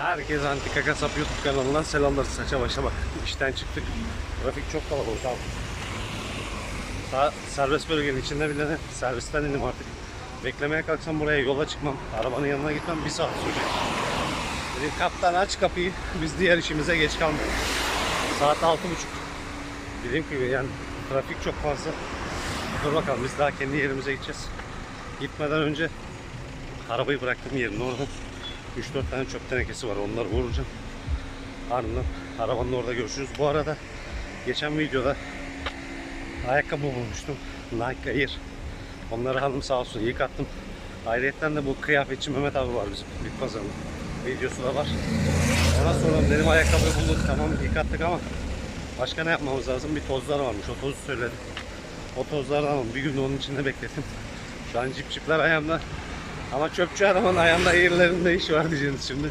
Herkes Antika Kasap YouTube kanalından selamlar. Saça başa bak. İşten çıktık. Trafik çok kalabalık abi. Sağ, serbest bölgenin içinde bile de servisten indim artık. Beklemeye kalksam buraya yola çıkmam. Arabanın yanına gitmem bir saat sürecek. Dedim kaptan aç kapıyı. Biz diğer işimize geç kalmayalım. Saat altı buçuk. Dediğim gibi yani trafik çok fazla. Dur bakalım biz daha kendi yerimize gideceğiz. Gitmeden önce arabayı bıraktım yerine orada. 3-4 tane çöp tenekesi var onları vuracağım. Ardından arabanın orada görüşürüz. Bu arada geçen videoda ayakkabı bulmuştum. Nike Air. Onları aldım sağ olsun yıkattım. Ayrıca de bu kıyafetçi Mehmet abi var bizim Big Pazar'ın videosu da var. Ona sordum dedim ayakkabıyı bulduk tamam yıkattık ama başka ne yapmamız lazım? Bir tozlar varmış o tozu söyledi. O tozlardan. Bir gün onun içinde beklettim. Şu an cip cipler ayağımda. Ama çöpçü adamın ayağında eğrilerinde iş var diyeceğiniz şimdi.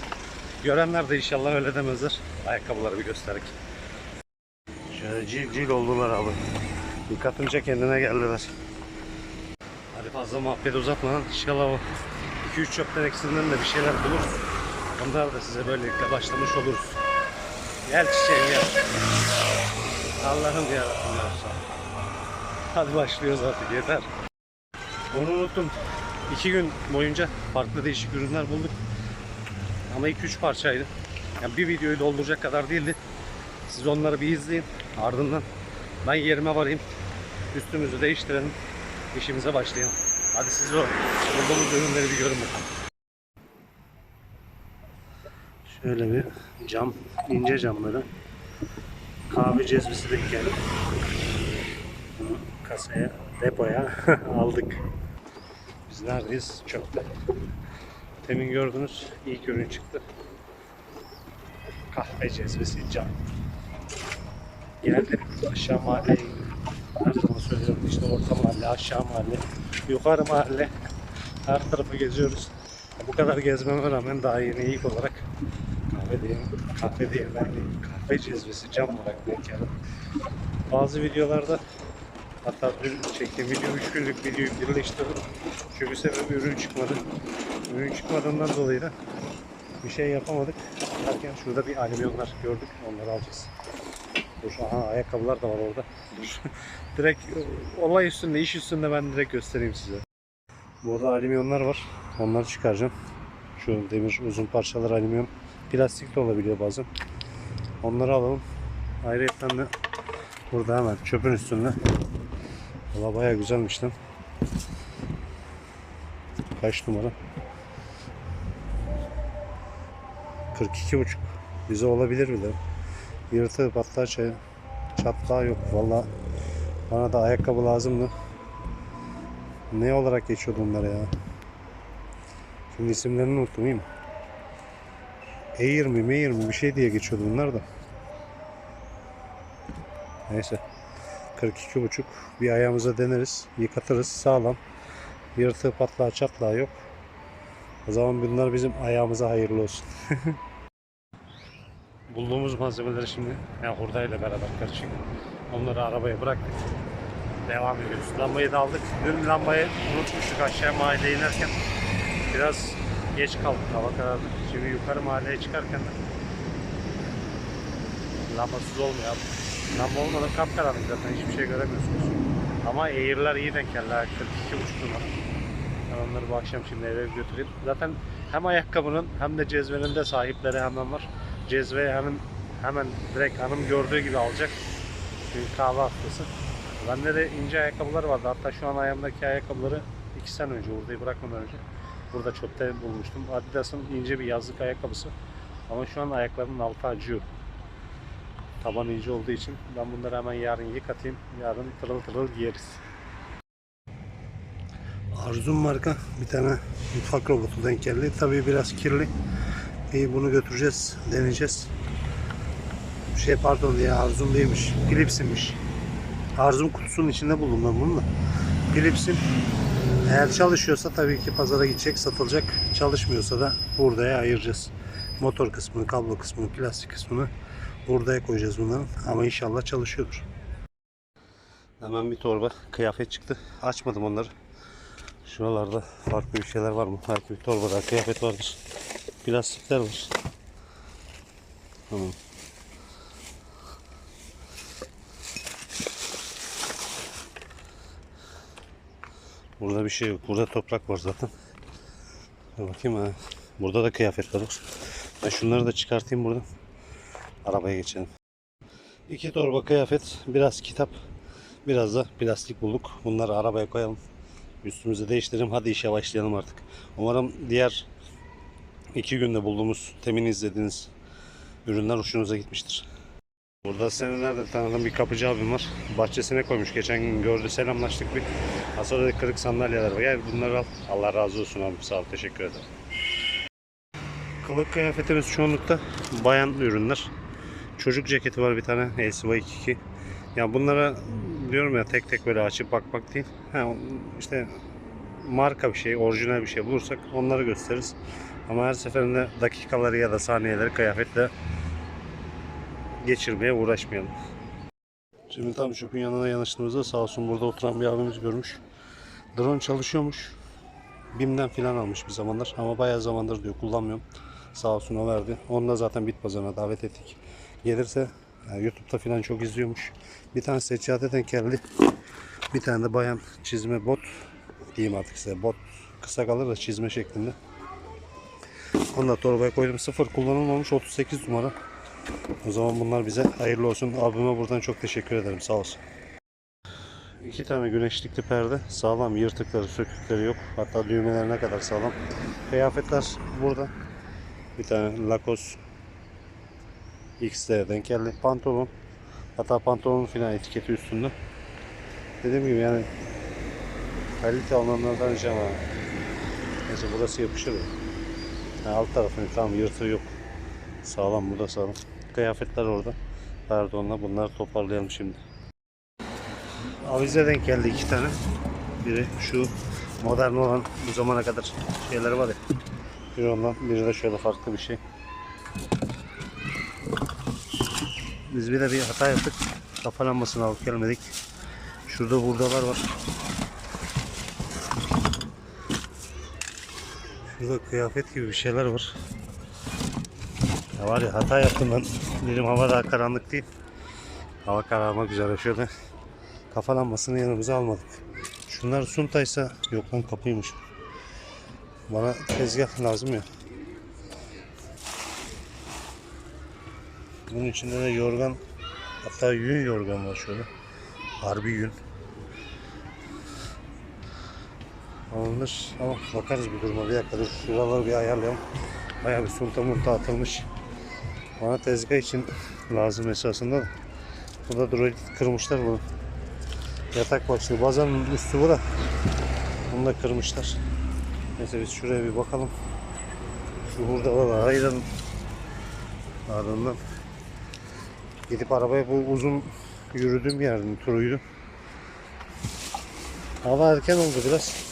Görenler de inşallah öyle demezler. Ayakkabıları bir göstererek. Şöyle cil cil oldular abi. Yıkatınca kendine geldiler. Hadi fazla muhabbet uzatmadan inşallah o 2-3 çöp tenekesinden de bir şeyler buluruz. Onlar da size böylelikle başlamış oluruz. Gel çiçeğim gel. Allah'ım yarabbim ya. Hadi başlıyoruz artık yeter. Onu unuttum. İki gün boyunca farklı değişik ürünler bulduk. Ama 2-3 parçaydı. Yani bir videoyu dolduracak kadar değildi. Siz onları bir izleyin. Ardından ben yerime varayım. Üstümüzü değiştirelim. İşimize başlayalım. Hadi siz o bulduğumuz ürünleri bir görün bakalım. Şöyle bir cam, ince camları kahve cezvesi denk geldi. Kasaya, depoya aldık. Biz neredeyiz? Çöpte. Temin gördünüz. ilk ürün çıktı. Kahve cezvesi cam. Geldim aşağı mahalleye. Her zaman söylüyorum işte orta mahalle, aşağı mahalle, yukarı mahalle. Her tarafı geziyoruz. Bu kadar gezmeme rağmen daha yeni ilk olarak kahve diye, kahve diye ben de kahve cezvesi cam olarak denk geldim. Bazı videolarda Hatta dün çektiğim video 3 günlük videoyu birleştirdim. Çünkü sebebi ürün çıkmadı. Ürün çıkmadığından dolayı da bir şey yapamadık. Derken şurada bir alüminyonlar gördük. Onları alacağız. Dur, aha ayakkabılar da var orada. Dur. direkt olay üstünde, iş üstünde ben direkt göstereyim size. Burada alüminyonlar var. Onları çıkaracağım. Şu demir uzun parçalar alüminyon. Plastik de olabiliyor bazen. Onları alalım. Ayrıca de burada hemen çöpün üstünde Valla baya güzelmiş lan. Kaç numara? 42 buçuk. Bize olabilir bile. Yırtığı patlağı çayı. Çatlağı yok. Valla bana da ayakkabı lazımdı. Ne olarak geçiyordu onlar ya? Şimdi isimlerini unuttum iyi mi? Air mi, Meir mi bir şey diye geçiyordu bunlar da. Neyse. 42 buçuk bir ayağımıza deneriz. Yıkatırız. Sağlam. Yırtığı patlağı çatlağı yok. O zaman bunlar bizim ayağımıza hayırlı olsun. Bulduğumuz malzemeleri şimdi yani hurdayla beraber karışık. Onları arabaya bıraktık. Devam ediyoruz. Lambayı da aldık. Dün lambayı unutmuştuk aşağı mahalleye inerken. Biraz geç kaldık. Hava karardı. Şimdi yukarı mahalleye çıkarken lambasız abi. Lamba olmadan kapkaranlık zaten hiçbir şey göremiyorsunuz. Ama Air'ler iyi denk geldi. 42,5 numara. Ben onları bu akşam şimdi eve götüreyim. Zaten hem ayakkabının hem de cezvenin de sahipleri hemen var. Cezveyi hemen hemen direkt hanım gördüğü gibi alacak. Çünkü kahve hastası. Bende de ince ayakkabılar vardı. Hatta şu an ayağımdaki ayakkabıları 2 sene önce buradayı bırakmadan önce burada çöpte bulmuştum. Adidas'ın ince bir yazlık ayakkabısı. Ama şu an ayaklarımın altı acıyor taban ince olduğu için ben bunları hemen yarın yıkatayım. Yarın tırıl tırıl giyeriz. Arzum marka bir tane mutfak robotu denk geldi. Tabii biraz kirli. İyi bunu götüreceğiz, deneyeceğiz. Şey pardon ya Arzum değilmiş. Philips'inmiş. Arzum kutusunun içinde buldum ben bunu da. Philips'in eğer çalışıyorsa tabii ki pazara gidecek, satılacak. Çalışmıyorsa da buradaya ayıracağız. Motor kısmını, kablo kısmını, plastik kısmını Buradaya koyacağız bunların. Ama inşallah çalışıyordur. Hemen bir torba kıyafet çıktı. Açmadım onları. Şuralarda farklı bir şeyler var mı? Belki bir torbada kıyafet vardır. Plastikler var. Tamam. Burada bir şey yok. Burada toprak var zaten. Bakayım ha. Burada da kıyafetler var. Ben şunları da çıkartayım buradan. Arabaya geçelim. İki torba kıyafet, biraz kitap, biraz da plastik bulduk. Bunları arabaya koyalım. Üstümüzü değiştirelim. Hadi işe başlayalım artık. Umarım diğer iki günde bulduğumuz, temin izlediğiniz ürünler hoşunuza gitmiştir. Burada senelerde tanıdığım bir kapıcı abim var. Bahçesine koymuş. Geçen gün gördü selamlaştık bir. Sonra da kırık sandalyeler var. Gel bunları al. Allah razı olsun abi. Sağ ol. Teşekkür ederim. Kılık kıyafetimiz çoğunlukta bayan ürünler. Çocuk ceketi var bir tane. LCY22. Ya bunlara diyorum ya tek tek böyle açıp bakmak değil. Ha, işte marka bir şey, orijinal bir şey bulursak onları gösteririz. Ama her seferinde dakikaları ya da saniyeleri kıyafetle geçirmeye uğraşmayalım. Şimdi tam çöpün yanına yanaştığımızda sağ olsun burada oturan bir abimiz görmüş. Drone çalışıyormuş. BİM'den filan almış bir zamanlar ama bayağı zamandır diyor kullanmıyorum. Sağ olsun o verdi. Onunla zaten bit pazarına davet ettik. Gelirse yani YouTube'da filan çok izliyormuş. Bir tane seccade denk geldi. Bir tane de bayan çizme bot diyeyim artık size. Bot kısa kalır da çizme şeklinde. Onu da torbaya koydum. Sıfır kullanılmamış 38 numara. O zaman bunlar bize hayırlı olsun. Abime buradan çok teşekkür ederim. Sağ olsun. İki tane güneşlikli perde. Sağlam. Yırtıkları, sökükleri yok. Hatta düğmelerine kadar sağlam. Kıyafetler burada. Bir tane Lacoste XD denk geldi. Pantolon. Hatta pantolonun final etiketi üstünde. Dediğim gibi yani kalite alanlardan ricam ha. Neyse burası yapışır. ya. Yani alt tarafını tam yırtığı yok. Sağlam burada sağlam. Kıyafetler orada. Pardonla bunları toparlayalım şimdi. Avize denk geldi iki tane. Biri şu modern olan bu zamana kadar şeyler var ya. Biri ondan, biri de şöyle farklı bir şey. Biz bir de bir hata yaptık. Kafa lambasını alıp gelmedik. Şurada hurdalar var. Şurada kıyafet gibi bir şeyler var. Ya var ya hata yaptım ben. Dedim hava daha karanlık değil. Hava kararmak üzere şöyle. Kafa lambasını yanımıza almadık. Şunlar suntaysa yok lan kapıymış. Bana tezgah lazım ya. Bunun içinde de yorgan hatta yün yorgan var şöyle. Harbi yün. Alınır ama bakarız bir duruma bir dakika dur şuraları bir ayarlayalım. Bayağı bir sunta munta atılmış. Bana tezgah için lazım esasında. da. Burada droid kırmışlar bunu. Yatak başlığı. Bazanın üstü bu da. Bunu da kırmışlar. Neyse biz şuraya bir bakalım. Şu hurdaları ayıralım. Ardından gidip arabaya bu uzun yürüdüğüm yerin turuydu. Hava erken oldu biraz.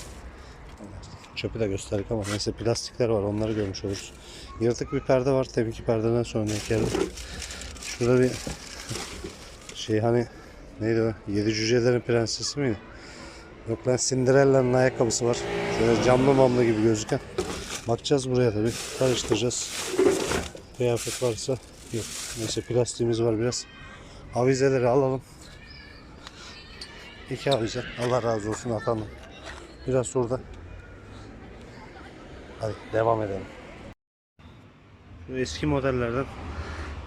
Çöpü de gösterdik ama neyse plastikler var onları görmüş oluruz. Yırtık bir perde var. Tabii ki perdeden sonra geldi. Şurada bir şey hani neydi o? Yedi cücelerin prensesi miydi? Yok lan Cinderella'nın ayakkabısı var. Şöyle camlı mamlı gibi gözüken. Bakacağız buraya tabii. Karıştıracağız. Kıyafet varsa yok. Neyse plastiğimiz var biraz. Avizeleri alalım. İki avize. Allah razı olsun atalım. Biraz şurada. Hadi devam edelim. Şu eski modellerden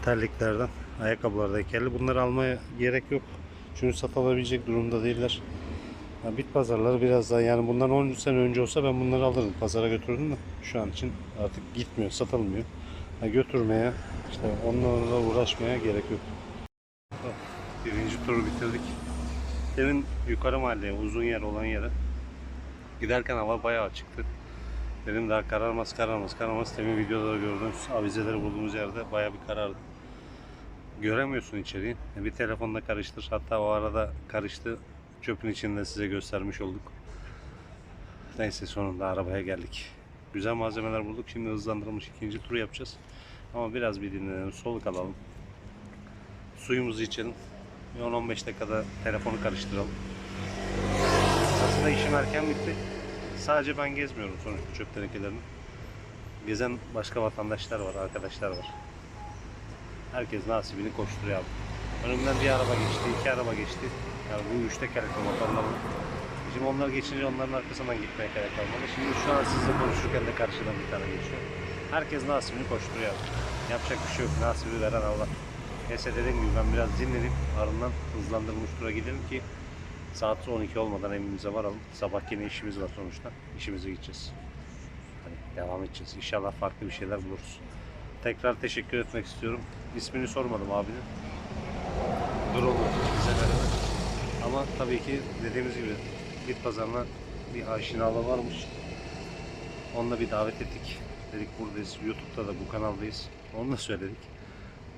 terliklerden ayakkabılar geldi. Bunları almaya gerek yok. Çünkü satılabilecek durumda değiller. Ya bit pazarları biraz daha yani bundan 10 sene önce olsa ben bunları alırdım. Pazara götürdüm de şu an için artık gitmiyor, satılmıyor. Ha, götürmeye, işte onlarla uğraşmaya gerek yok. Birinci turu bitirdik. Demin yukarı mahalleye, uzun yer olan yere giderken hava bayağı açıktı. Dedim daha kararmaz kararmaz kararmaz. Demin videoda da gördüğünüz avizeleri bulduğumuz yerde bayağı bir karardı. Göremiyorsun içeriği. Bir telefonla karıştır. Hatta o arada karıştı. Çöpün içinde size göstermiş olduk. Neyse sonunda arabaya geldik. Güzel malzemeler bulduk. Şimdi hızlandırılmış ikinci turu yapacağız. Ama biraz bir dinlenelim. Soluk alalım. Suyumuzu içelim. Bir 10-15 dakikada telefonu karıştıralım. Aslında işim erken bitti. Sadece ben gezmiyorum sonuçta çöp tenekelerini. Gezen başka vatandaşlar var, arkadaşlar var. Herkes nasibini koşturuyor abi. Önümden bir araba geçti, iki araba geçti. Yani bu üç tekerlekli motorlarla. Şimdi onlar geçince onların arkasından gitmeye gerek kalmadı. Şimdi şu an sizle konuşurken de karşıdan bir tane geçiyor. Herkes nasibini koşturuyor. Yapacak bir şey yok. Nasibi veren Allah. Neyse dediğim gibi ben biraz dinlenip ardından hızlandırılmış tura gidelim ki saat 12 olmadan evimize varalım. Sabah yine işimiz var sonuçta. İşimize gideceğiz. Hani devam edeceğiz. İnşallah farklı bir şeyler buluruz. Tekrar teşekkür etmek istiyorum. İsmini sormadım abinin. Dur olur bize beraber. Ama tabii ki dediğimiz gibi bit pazarına bir aşinalığı varmış. Onunla bir davet ettik. Dedik buradayız. Youtube'da da bu kanaldayız. Onu da söyledik.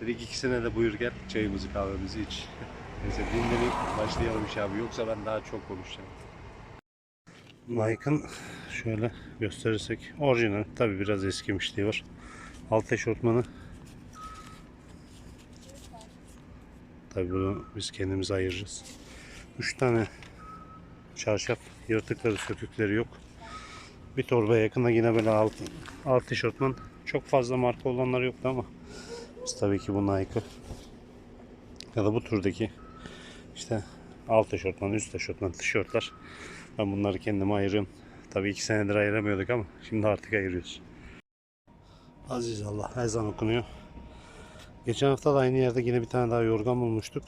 Dedik ikisine de buyur gel çayımızı kahvemizi iç. Neyse dinlenip başlayalım iş abi. Yoksa ben daha çok konuşacağım. Nike'ın şöyle gösterirsek orijinal tabi biraz eskimişliği var. Alt eşortmanı tabi bunu biz kendimiz ayıracağız. 3 tane çarşaf yırtıkları sökükleri yok. Bir torba yakında yine böyle alt, alt tişörtman. Çok fazla marka olanlar yoktu ama biz tabii ki bu Nike ya da bu türdeki işte alt tişörtman, üst tişörtman, tişörtler. Ben bunları kendime ayırıyorum. Tabii iki senedir ayıramıyorduk ama şimdi artık ayırıyoruz. Aziz Allah ezan okunuyor. Geçen hafta da aynı yerde yine bir tane daha yorgan bulmuştuk.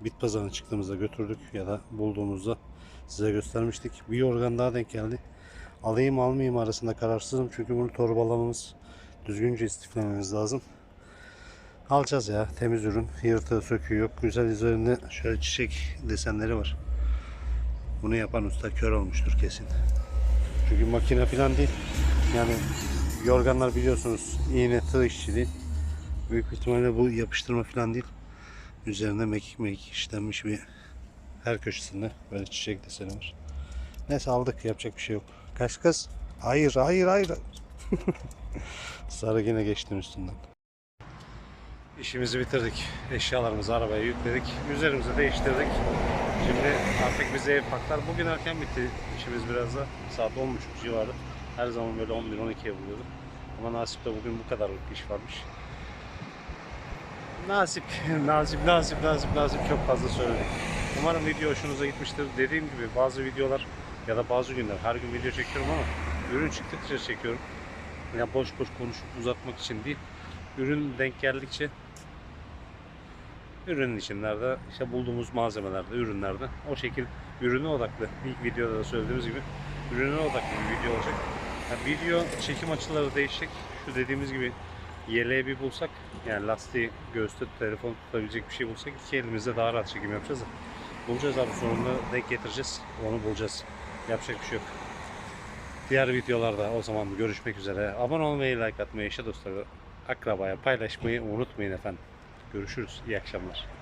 Bit pazarına çıktığımızda götürdük ya da bulduğumuzda size göstermiştik. Bir yorgan daha denk geldi. Alayım almayayım arasında kararsızım çünkü bunu torbalamamız düzgünce istiflememiz lazım. Alacağız ya temiz ürün. Yırtığı söküğü yok. Güzel üzerinde şöyle çiçek desenleri var. Bunu yapan usta kör olmuştur kesin. Çünkü makine falan değil. Yani yorganlar biliyorsunuz iğne tığ işçiliği. Büyük ihtimalle bu yapıştırma falan değil. Üzerinde mekik mekik işlenmiş bir her köşesinde böyle çiçek deseni var. Neyse aldık yapacak bir şey yok. Kaç kız? Hayır hayır hayır. Sarı yine geçtim üstünden. İşimizi bitirdik. Eşyalarımızı arabaya yükledik. Üzerimizi değiştirdik. Şimdi artık bize ev paklar. Bugün erken bitti işimiz biraz da. Saat 10.30 civarı. Her zaman böyle 11-12'ye buluyorduk. Ama nasipte bugün bu kadarlık iş varmış. Nasip, nasip, nasip, nasip, nasip çok fazla söyledik. Umarım video hoşunuza gitmiştir. Dediğim gibi bazı videolar ya da bazı günler her gün video çekiyorum ama ürün çıktıkça çekiyorum. Ya boş boş konuşup uzatmak için değil. Ürün denk geldikçe ürünün içinlerde işte bulduğumuz malzemelerde, ürünlerde o şekil ürüne odaklı. İlk videoda da söylediğimiz gibi ürüne odaklı bir video olacak. Yani video çekim açıları değişecek. Şu dediğimiz gibi yeleği bir bulsak yani lastiği göğüste telefon tutabilecek bir şey bulsak iki elimizde daha rahat çekim yapacağız da. Bulacağız abi sonunda denk getireceğiz. Onu bulacağız. Yapacak bir şey yok. Diğer videolarda o zaman görüşmek üzere. Abone olmayı, like atmayı, eşe dostları, akrabaya paylaşmayı unutmayın efendim. Görüşürüz. İyi akşamlar.